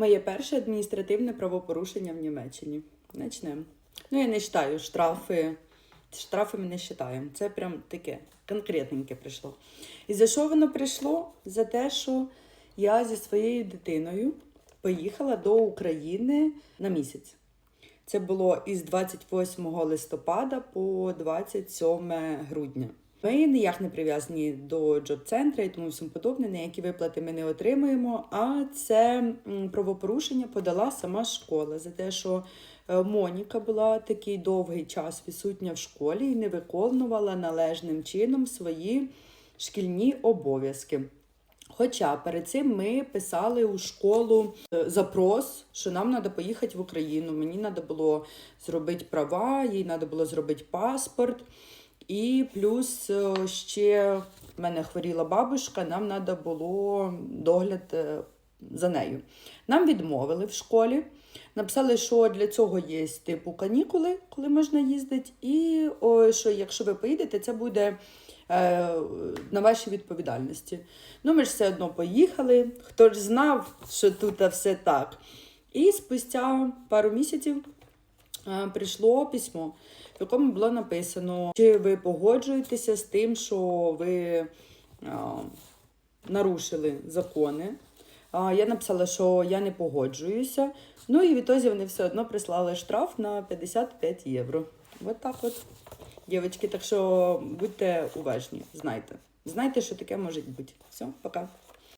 Моє перше адміністративне правопорушення в Німеччині. Начнемо. Ну, я не вважаю штрафи. Штрафи ми не вважаємо. Це прям таке конкретненьке прийшло. І за що воно прийшло? За те, що я зі своєю дитиною поїхала до України на місяць. Це було із 28 листопада по 27 грудня. Ми ніяк не прив'язані до джоб-центра і тому всім подобне, ніякі виплати ми не отримуємо. А це правопорушення подала сама школа за те, що е, Моніка була такий довгий час відсутня в школі і не виконувала належним чином свої шкільні обов'язки. Хоча перед цим ми писали у школу е, запрос, що нам треба поїхати в Україну. Мені треба було зробити права, їй треба було зробити паспорт. І плюс е, ще в мене хворіла бабушка, нам треба було догляд е, за нею. Нам відмовили в школі. Написали, що для цього є типу канікули, коли можна їздити, і що якщо ви поїдете, це буде е, на вашій відповідальності. Ну, ми ж все одно поїхали. Хто ж знав, що тут все так. І спустя пару місяців прийшло письмо, в якому було написано, чи ви погоджуєтеся з тим, що ви е, нарушили закони. Я написала, що я не погоджуюся. Ну і відтоді вони все одно прислали штраф на 55 євро. От так от. Дівчатки, так що будьте уважні, знайте. Знайте, що таке може бути. Все, пока.